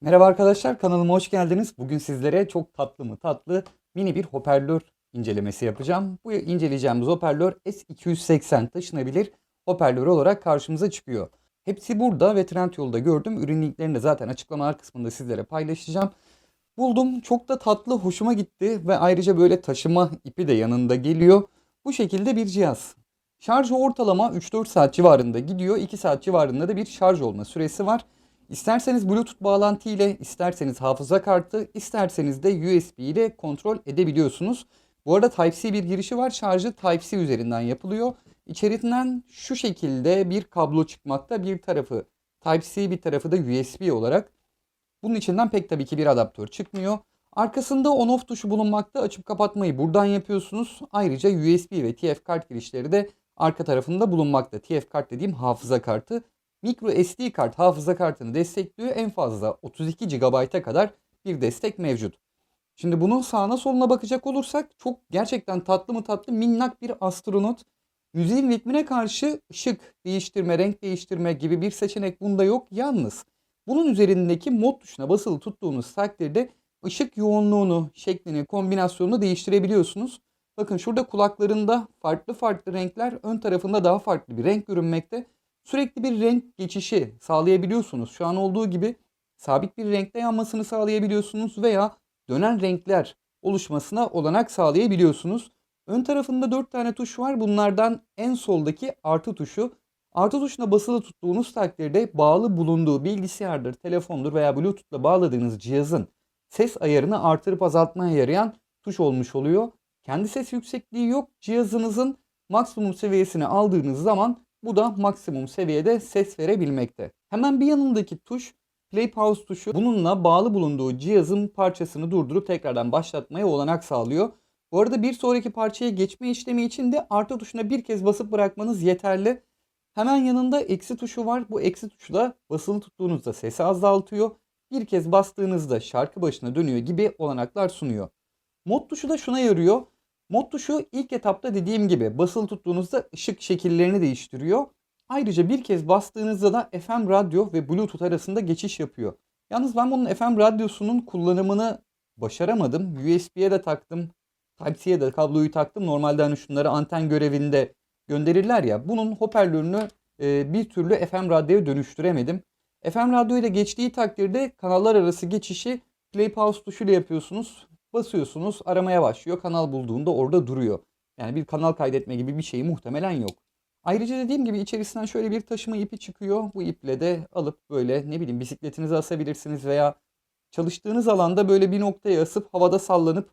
Merhaba arkadaşlar kanalıma hoş geldiniz. Bugün sizlere çok tatlı mı tatlı mini bir hoparlör incelemesi yapacağım. Bu inceleyeceğimiz hoparlör S280 taşınabilir hoparlör olarak karşımıza çıkıyor. Hepsi burada ve Trendyol'da gördüm. Ürün linklerini de zaten açıklamalar kısmında sizlere paylaşacağım. Buldum. Çok da tatlı, hoşuma gitti ve ayrıca böyle taşıma ipi de yanında geliyor. Bu şekilde bir cihaz. Şarjı ortalama 3-4 saat civarında gidiyor. 2 saat civarında da bir şarj olma süresi var. İsterseniz Bluetooth bağlantı ile, isterseniz hafıza kartı, isterseniz de USB ile kontrol edebiliyorsunuz. Bu arada Type-C bir girişi var. Şarjı Type-C üzerinden yapılıyor. İçerisinden şu şekilde bir kablo çıkmakta. Bir tarafı Type-C, bir tarafı da USB olarak. Bunun içinden pek tabii ki bir adaptör çıkmıyor. Arkasında on-off tuşu bulunmakta. Açıp kapatmayı buradan yapıyorsunuz. Ayrıca USB ve TF kart girişleri de arka tarafında bulunmakta. TF kart dediğim hafıza kartı. Micro SD kart hafıza kartını destekliyor. En fazla 32 GB'a kadar bir destek mevcut. Şimdi bunun sağına soluna bakacak olursak çok gerçekten tatlı mı tatlı minnak bir astronot. Müziğin ritmine karşı ışık değiştirme, renk değiştirme gibi bir seçenek bunda yok. Yalnız bunun üzerindeki mod tuşuna basılı tuttuğunuz takdirde ışık yoğunluğunu, şeklini, kombinasyonunu değiştirebiliyorsunuz. Bakın şurada kulaklarında farklı farklı renkler, ön tarafında daha farklı bir renk görünmekte. Sürekli bir renk geçişi sağlayabiliyorsunuz. Şu an olduğu gibi sabit bir renkte yanmasını sağlayabiliyorsunuz veya dönen renkler oluşmasına olanak sağlayabiliyorsunuz. Ön tarafında 4 tane tuş var. Bunlardan en soldaki artı tuşu. Artı tuşuna basılı tuttuğunuz takdirde bağlı bulunduğu bilgisayardır, telefondur veya Bluetooth'la bağladığınız cihazın ses ayarını artırıp azaltmaya yarayan tuş olmuş oluyor. Kendi ses yüksekliği yok. Cihazınızın maksimum seviyesini aldığınız zaman bu da maksimum seviyede ses verebilmekte. Hemen bir yanındaki tuş Play Pause tuşu. Bununla bağlı bulunduğu cihazın parçasını durdurup tekrardan başlatmaya olanak sağlıyor. Bu arada bir sonraki parçaya geçme işlemi için de artı tuşuna bir kez basıp bırakmanız yeterli. Hemen yanında eksi tuşu var. Bu eksi tuşu da basılı tuttuğunuzda sesi azaltıyor. Bir kez bastığınızda şarkı başına dönüyor gibi olanaklar sunuyor. Mod tuşu da şuna yarıyor. Mod tuşu ilk etapta dediğim gibi basılı tuttuğunuzda ışık şekillerini değiştiriyor. Ayrıca bir kez bastığınızda da FM radyo ve Bluetooth arasında geçiş yapıyor. Yalnız ben bunun FM radyosunun kullanımını başaramadım. USB'ye de taktım. Type-C'ye de kabloyu taktım. Normalde hani şunları anten görevinde gönderirler ya. Bunun hoparlörünü e, bir türlü FM radyoya dönüştüremedim. FM radyoyla geçtiği takdirde kanallar arası geçişi play pause tuşuyla yapıyorsunuz. Basıyorsunuz aramaya başlıyor. Kanal bulduğunda orada duruyor. Yani bir kanal kaydetme gibi bir şey muhtemelen yok. Ayrıca dediğim gibi içerisinden şöyle bir taşıma ipi çıkıyor. Bu iple de alıp böyle ne bileyim bisikletinize asabilirsiniz veya çalıştığınız alanda böyle bir noktaya asıp havada sallanıp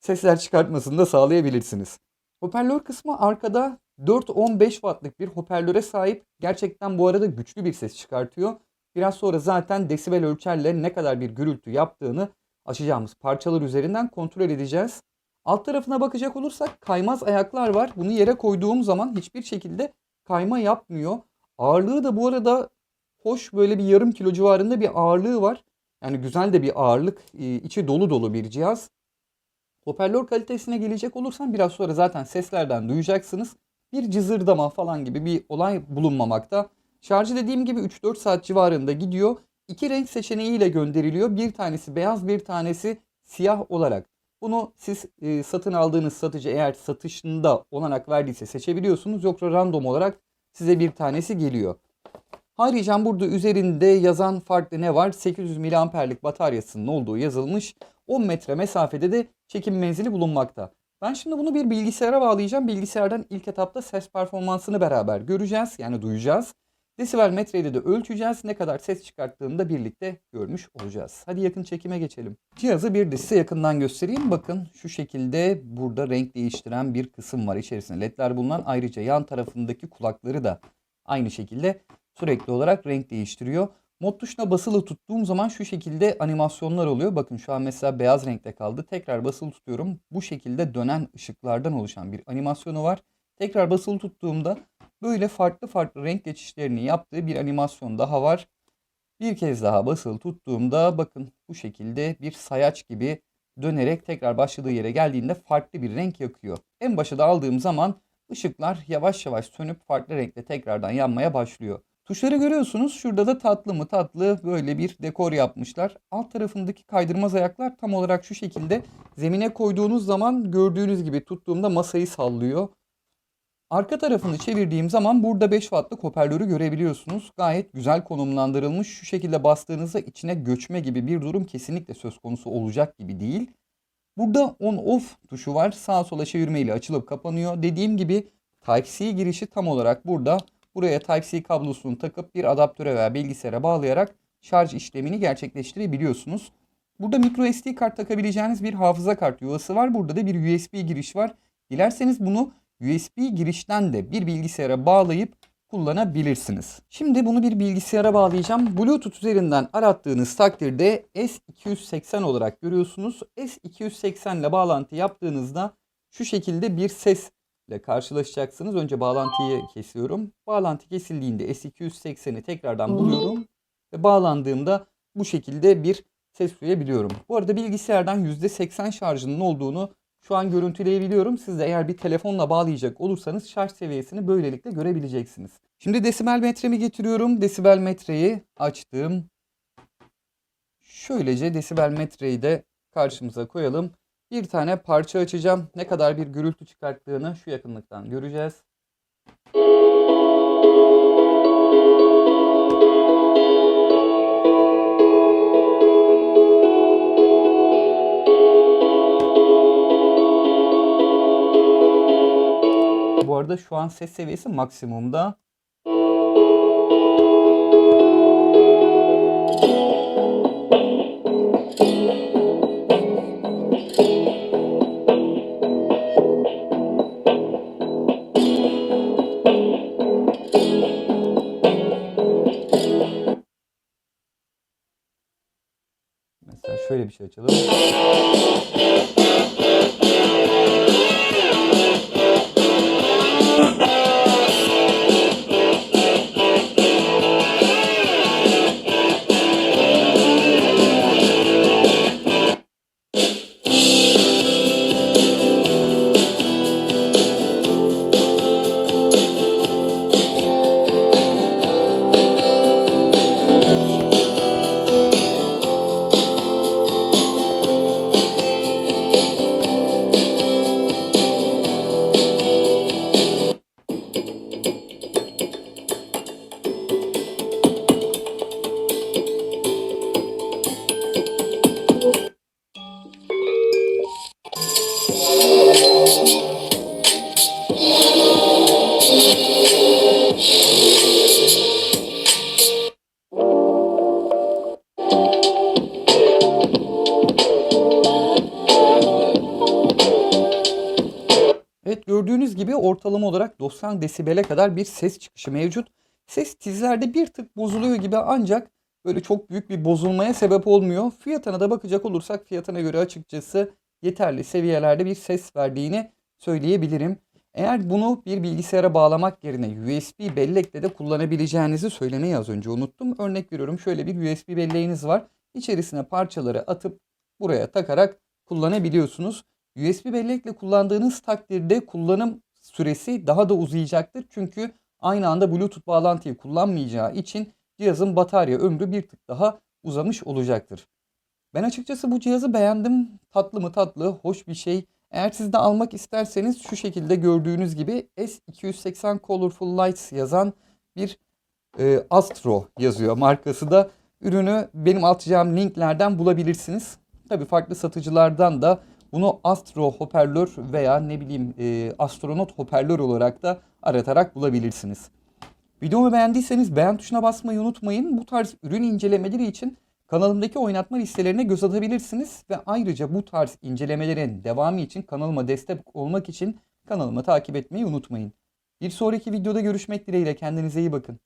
sesler çıkartmasını da sağlayabilirsiniz. Hoparlör kısmı arkada 4-15 wattlık bir hoparlöre sahip. Gerçekten bu arada güçlü bir ses çıkartıyor. Biraz sonra zaten desibel ölçerle ne kadar bir gürültü yaptığını açacağımız parçalar üzerinden kontrol edeceğiz. Alt tarafına bakacak olursak kaymaz ayaklar var. Bunu yere koyduğum zaman hiçbir şekilde kayma yapmıyor. Ağırlığı da bu arada hoş böyle bir yarım kilo civarında bir ağırlığı var. Yani güzel de bir ağırlık. içi dolu dolu bir cihaz. Hoparlör kalitesine gelecek olursam biraz sonra zaten seslerden duyacaksınız. Bir cızırdama falan gibi bir olay bulunmamakta. Şarjı dediğim gibi 3-4 saat civarında gidiyor. İki renk seçeneğiyle gönderiliyor. Bir tanesi beyaz bir tanesi siyah olarak. Bunu siz e, satın aldığınız satıcı eğer satışında olanak verdiyse seçebiliyorsunuz. Yoksa random olarak size bir tanesi geliyor. Ayrıca burada üzerinde yazan farklı ne var? 800 miliamperlik bataryasının olduğu yazılmış. 10 metre mesafede de çekim menzili bulunmakta. Ben şimdi bunu bir bilgisayara bağlayacağım. Bilgisayardan ilk etapta ses performansını beraber göreceğiz. Yani duyacağız. Desibel metreyle de ölçeceğiz. Ne kadar ses çıkarttığını da birlikte görmüş olacağız. Hadi yakın çekime geçelim. Cihazı bir de size yakından göstereyim. Bakın şu şekilde burada renk değiştiren bir kısım var. İçerisinde ledler bulunan ayrıca yan tarafındaki kulakları da aynı şekilde sürekli olarak renk değiştiriyor. Mod tuşuna basılı tuttuğum zaman şu şekilde animasyonlar oluyor. Bakın şu an mesela beyaz renkte kaldı. Tekrar basılı tutuyorum. Bu şekilde dönen ışıklardan oluşan bir animasyonu var. Tekrar basılı tuttuğumda böyle farklı farklı renk geçişlerini yaptığı bir animasyon daha var. Bir kez daha basılı tuttuğumda bakın bu şekilde bir sayaç gibi dönerek tekrar başladığı yere geldiğinde farklı bir renk yakıyor. En başa da aldığım zaman ışıklar yavaş yavaş sönüp farklı renkte tekrardan yanmaya başlıyor. Tuşları görüyorsunuz. Şurada da tatlı mı tatlı böyle bir dekor yapmışlar. Alt tarafındaki kaydırmaz ayaklar tam olarak şu şekilde zemine koyduğunuz zaman gördüğünüz gibi tuttuğumda masayı sallıyor. Arka tarafını çevirdiğim zaman burada 5 wattlık hoparlörü görebiliyorsunuz. Gayet güzel konumlandırılmış. Şu şekilde bastığınızda içine göçme gibi bir durum kesinlikle söz konusu olacak gibi değil. Burada on off tuşu var. Sağa sola çevirme ile açılıp kapanıyor. Dediğim gibi Type-C girişi tam olarak burada. Buraya Type-C kablosunu takıp bir adaptöre veya bilgisayara bağlayarak şarj işlemini gerçekleştirebiliyorsunuz. Burada micro SD kart takabileceğiniz bir hafıza kart yuvası var. Burada da bir USB giriş var. Dilerseniz bunu USB girişten de bir bilgisayara bağlayıp kullanabilirsiniz. Şimdi bunu bir bilgisayara bağlayacağım. Bluetooth üzerinden arattığınız takdirde S280 olarak görüyorsunuz. S280 ile bağlantı yaptığınızda şu şekilde bir sesle karşılaşacaksınız. Önce bağlantıyı kesiyorum. Bağlantı kesildiğinde S280'i tekrardan buluyorum ve bağlandığımda bu şekilde bir ses duyabiliyorum. Bu arada bilgisayardan %80 şarjının olduğunu şu an görüntüleyebiliyorum. Siz de eğer bir telefonla bağlayacak olursanız şarj seviyesini böylelikle görebileceksiniz. Şimdi desibel metremi getiriyorum. Desibel metreyi açtım. Şöylece desibel metreyi de karşımıza koyalım. Bir tane parça açacağım. Ne kadar bir gürültü çıkarttığını şu yakınlıktan göreceğiz. Arada şu an ses seviyesi maksimumda. Mesela şöyle bir şey açalım. Ortalama olarak 90 desibele kadar bir ses çıkışı mevcut. Ses tizlerde bir tık bozuluyor gibi ancak böyle çok büyük bir bozulmaya sebep olmuyor. Fiyatına da bakacak olursak fiyatına göre açıkçası yeterli seviyelerde bir ses verdiğini söyleyebilirim. Eğer bunu bir bilgisayara bağlamak yerine USB bellekle de kullanabileceğinizi söylemeyi az önce unuttum. Örnek veriyorum şöyle bir USB belleğiniz var. İçerisine parçaları atıp buraya takarak kullanabiliyorsunuz. USB bellekle kullandığınız takdirde kullanım süresi daha da uzayacaktır. Çünkü aynı anda Bluetooth bağlantıyı kullanmayacağı için cihazın batarya ömrü bir tık daha uzamış olacaktır. Ben açıkçası bu cihazı beğendim. Tatlı mı tatlı, hoş bir şey. Eğer siz de almak isterseniz şu şekilde gördüğünüz gibi S280 Colorful Lights yazan bir e, Astro yazıyor. Markası da ürünü benim atacağım linklerden bulabilirsiniz. Tabii farklı satıcılardan da bunu Astro hoparlör veya ne bileyim e, astronot hoparlör olarak da aratarak bulabilirsiniz. Videomu beğendiyseniz beğen tuşuna basmayı unutmayın. Bu tarz ürün incelemeleri için kanalımdaki oynatma listelerine göz atabilirsiniz. Ve ayrıca bu tarz incelemelerin devamı için kanalıma destek olmak için kanalımı takip etmeyi unutmayın. Bir sonraki videoda görüşmek dileğiyle kendinize iyi bakın.